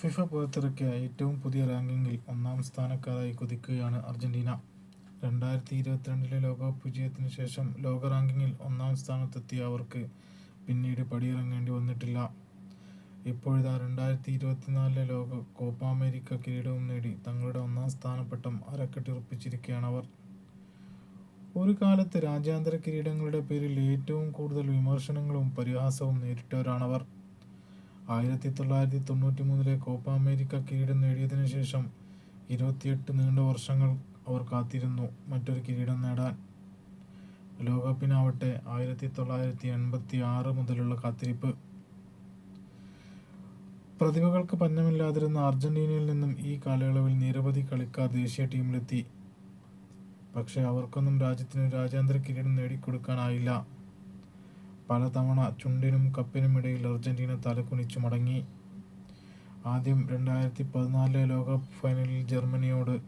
FIFA പുറത്തിറക്കിയ ഏറ്റവും പുതിയ റാങ്കിങ്ങിൽ ഒന്നാം സ്ഥാനക്കാരായി കുതിക്കുകയാണ് അർജന്റീന. രണ്ടായിരത്തി ഇരുപത്തിരണ്ടിലെ ലോകകപ്പ് വിജയത്തിന് ശേഷം ലോക റാങ്കിങ്ങിൽ ഒന്നാം സ്ഥാനത്തെത്തിയ അവർക്ക് പിന്നീട് പടിയിറങ്ങേണ്ടി വന്നിട്ടില്ല. ഇപ്പോഴിതാ രണ്ടായിരത്തി ഇരുപത്തിനാലിലെ ലോക കോപ്പ അമേരിക്ക കിരീടവും നേടി തങ്ങളുടെ ഒന്നാം സ്ഥാനപ്പട്ടം അരക്കെട്ടിറപ്പിച്ചിരിക്കുകയാണ് അവർ. ഒരു കാലത്ത് രാജ്യാന്തര കിരീടങ്ങളുടെ പേരിൽ ഏറ്റവും കൂടുതൽ വിമർശനങ്ങളും പരിഹാസവും നേരിട്ടവരാണവർ. ആയിരത്തി തൊള്ളായിരത്തി തൊണ്ണൂറ്റി മൂന്നിലെ കോപ്പ അമേരിക്ക കിരീടം നേടിയതിനു ശേഷം ഇരുപത്തിയെട്ട് നീണ്ട വർഷങ്ങൾ അവർ കാത്തിരുന്നു മറ്റൊരു കിരീടം നേടാൻ. ലോകകപ്പിനാവട്ടെ ആയിരത്തി തൊള്ളായിരത്തി എൺപത്തി ആറ് മുതലുള്ള കാത്തിരിപ്പ്. പ്രതിഭകൾക്ക് പഞ്ഞമില്ലാതിരുന്ന അർജന്റീനയിൽ നിന്നും ഈ കാലയളവിൽ നിരവധി കളിക്കാർ ദേശീയ ടീമിലെത്തി. പക്ഷേ അവർക്കൊന്നും രാജ്യത്തിന് രാജ്യാന്തര കിരീടം നേടിക്കൊടുക്കാനായില്ല. പലതവണ ചുണ്ടിനും കപ്പിനും ഇടയിൽ അർജന്റീന തലകുനിച്ചു മടങ്ങി. ആദ്യം രണ്ടായിരത്തി പതിനാലിലെ ലോകകപ്പ് ഫൈനലിൽ ജർമ്മനിയോട്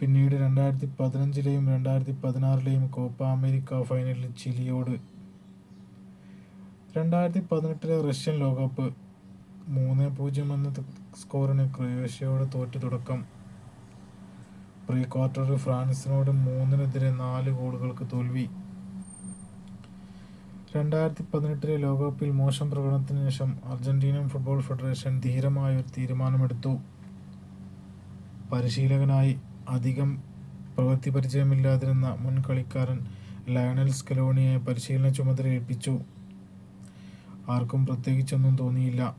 പിന്നീട് രണ്ടായിരത്തി പതിനഞ്ചിലെയും രണ്ടായിരത്തി പതിനാറിലെയും കോപ്പ അമേരിക്ക ഫൈനലിൽ ചിലിയോട്. രണ്ടായിരത്തി പതിനെട്ടിലെ റഷ്യൻ ലോകകപ്പ് മൂന്ന് പൂജ്യം എന്ന സ്കോറിന് ക്രൊയേഷ്യയോട് തോറ്റു തുടക്കം. പ്രീ ക്വാർട്ടറിൽ ഫ്രാൻസിനോട് മൂന്നിനെതിരെ നാല് ഗോളുകൾക്ക് തോൽവി. രണ്ടായിരത്തി പതിനെട്ടിലെ ലോകകപ്പിൽ മോശം പ്രകടനത്തിന് ശേഷം അർജന്റീനൻ ഫുട്ബോൾ ഫെഡറേഷൻ ധീരമായ ഒരു തീരുമാനമെടുത്തു. പരിശീലകനായി അധികം പ്രവൃത്തി പരിചയമില്ലാതിരുന്ന മുൻ കളിക്കാരൻ ലയണൽ സ്കലോണിയെ പരിശീലന ചുമതല ഏൽപ്പിച്ചു. ആർക്കും പ്രത്യേകിച്ചൊന്നും തോന്നിയില്ല.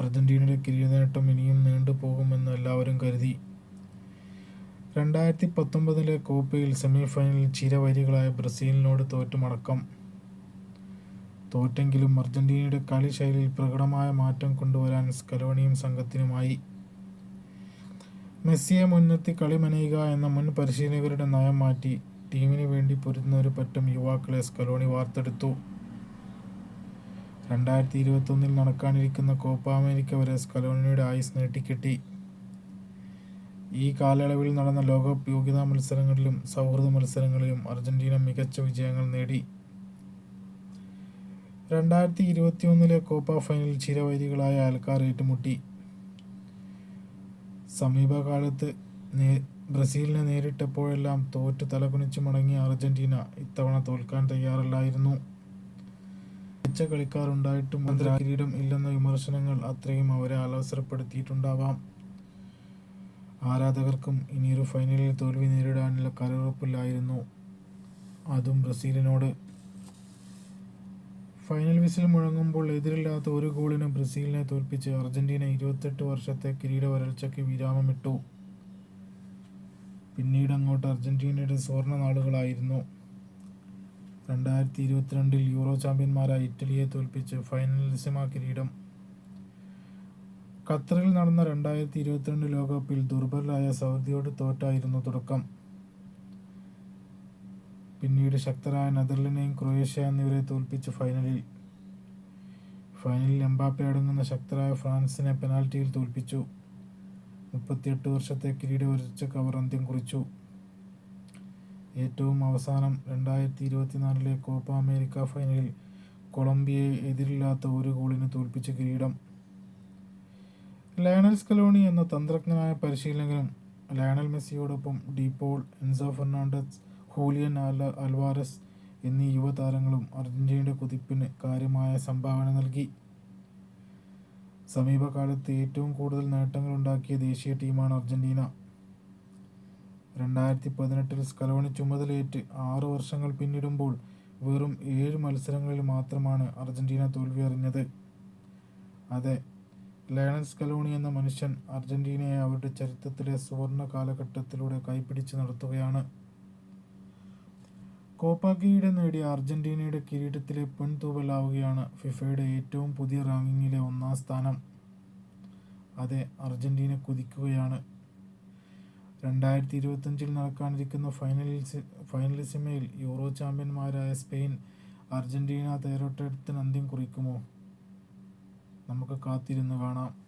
അർജന്റീനയുടെ കിരീട നേട്ടം ഇനിയും നീണ്ടുപോകുമെന്ന് എല്ലാവരും കരുതി. രണ്ടായിരത്തി പത്തൊമ്പതിലെ കോപ്പയിൽ സെമിഫൈനലിൽ ചിരവൈരികളായ ബ്രസീലിനോട് തോറ്റുമടക്കം തോറ്റെങ്കിലും അർജന്റീനയുടെ കളി ശൈലിയിൽ പ്രകടമായ മാറ്റം കൊണ്ടുവരാൻ സ്കലോണിയും സംഘത്തിനുമായി. മെസ്സിയെ മുൻനിർത്തി കളി മനയുക എന്ന മുൻ പരിശീലകരുടെ നയം മാറ്റി ടീമിന് വേണ്ടി പൊരുതുന്ന ഒരു പറ്റം യുവാക്കളെ സ്കലോണി വാർത്തെടുത്തു. രണ്ടായിരത്തി ഇരുപത്തൊന്നിൽ നടക്കാനിരിക്കുന്ന കോപ്പ അമേരിക്ക വരെ സ്കലോണിയുടെ ആയുസ് നീട്ടിക്കെട്ടി. ഈ കാലയളവിൽ നടന്ന ലോകകപ്പ് യോഗ്യതാ മത്സരങ്ങളിലും സൗഹൃദ മത്സരങ്ങളിലും അർജന്റീന മികച്ച വിജയങ്ങൾ നേടി. രണ്ടായിരത്തി ഇരുപത്തി ഒന്നിലെ കോപ്പ ഫൈനലിൽ ചിരവൈരികളായ ആൽക്കാർ ഏറ്റുമുട്ടി. സമീപകാലത്ത് ബ്രസീലിനെ നേരിട്ടപ്പോഴെല്ലാം തോറ്റ് തലകുനിച്ചു മടങ്ങിയ അർജന്റീന ഇത്തവണ തോൽക്കാൻ തയ്യാറല്ലായിരുന്നു. മികച്ച കളിക്കാരുണ്ടായിട്ടും കിരീടം ഇല്ലെന്ന വിമർശനങ്ങൾ അത്രയും അവരെ അലവസരപ്പെടുത്തിയിട്ടുണ്ടാവാം ആരാധകർക്കും ഇനിയൊരു ഫൈനലിൽ തോൽവി നേരിടാനുള്ള കരറുപ്പില്ലായിരുന്നു അതും ബ്രസീലിനോട് ഫൈനൽ വിസിൽ മുഴങ്ങുമ്പോൾ എതിരില്ലാത്ത ഒരു ഗോളിന് ബ്രസീലിനെ തോൽപ്പിച്ച് അർജന്റീന ഇരുപത്തെട്ട് വർഷത്തെ കിരീട വരൾച്ചയ്ക്ക് വിരാമമിട്ടു. പിന്നീട് അങ്ങോട്ട് അർജന്റീനയുടെ സുവർണ നാളുകളായിരുന്നു. രണ്ടായിരത്തി ഇരുപത്തിരണ്ടിൽ യൂറോ ചാമ്പ്യന്മാരായ ഇറ്റലിയെ തോൽപ്പിച്ച് ഫൈനലിസിമ കിരീടം. ഖത്തറിൽ നടന്ന രണ്ടായിരത്തി ഇരുപത്തിരണ്ട് ലോകകപ്പിൽ ദുർബലരായ സൗദിയോട് തോറ്റായിരുന്നു തുടക്കം. പിന്നീട് ശക്തരായ നെതർലൻഡിനെയും ക്രൊയേഷ്യ എന്നിവരെ തോൽപ്പിച്ച് ഫൈനലിൽ. ഫൈനലിൽ എംബാപ്പെ അടങ്ങുന്ന ശക്തരായ ഫ്രാൻസിനെ പെനാൽറ്റിയിൽ തോൽപ്പിച്ചു. മുപ്പത്തിയെട്ട് വർഷത്തെ കിരീട വരച്ചക്ക് അവർ അന്ത്യം കുറിച്ചു. ഏറ്റവും അവസാനം രണ്ടായിരത്തി ഇരുപത്തിനാലിലെ കോപ്പ അമേരിക്ക ഫൈനലിൽ കൊളംബിയയെ എതിരില്ലാത്ത ഒരു ഗോളിന് തോൽപ്പിച്ച കിരീടം. ലയണൽ സ്കലോണി എന്ന തന്ത്രജ്ഞനായ പരിശീലകനും Lionel മെസ്സിയോടൊപ്പം De Paul Enzo Fernandez Julian അല അൽവാരസ് എന്നീ യുവതാരങ്ങളും അർജന്റീനയുടെ കുതിപ്പിന് കാര്യമായ സംഭാവന നൽകി. സമീപകാലത്ത് ഏറ്റവും കൂടുതൽ നേട്ടങ്ങളുണ്ടാക്കിയ ദേശീയ ടീമാണ് അർജന്റീന. രണ്ടായിരത്തി പതിനെട്ടിൽ സ്കലോണി ചുമതലയേറ്റ് ആറു വർഷങ്ങൾ പിന്നിടുമ്പോൾ വെറും ഏഴ് മത്സരങ്ങളിൽ മാത്രമാണ് അർജന്റീന തോൽവി അറിഞ്ഞത് അതെ ലയണൽ സ്കലോണി എന്ന മനുഷ്യൻ അർജന്റീനയെ അവരുടെ ചരിത്രത്തിലെ സുവർണ കാലഘട്ടത്തിലൂടെ കൈപിടിച്ച് നടത്തുകയാണ്. കോപ്പ കിരീടം നേടിയ അർജന്റീനയുടെ കിരീടത്തിലെ പെൺതൂവലാവുകയാണ് ഫിഫയുടെ ഏറ്റവും പുതിയ റാങ്കിങ്ങിലെ ഒന്നാം സ്ഥാനം. അതെ അർജന്റീന കുതിക്കുകയാണ്. രണ്ടായിരത്തി ഇരുപത്തഞ്ചിൽ നടക്കാനിരിക്കുന്ന ഫൈനലിസ് ഫൈനലിസിമയിൽ യൂറോ ചാമ്പ്യന്മാരായ സ്പെയിൻ അർജന്റീന തേരോട്ടത്തിന് അന്ത്യം കുറിക്കുമോ? നമുക്ക് കാത്തിരുന്ന് കാണാം.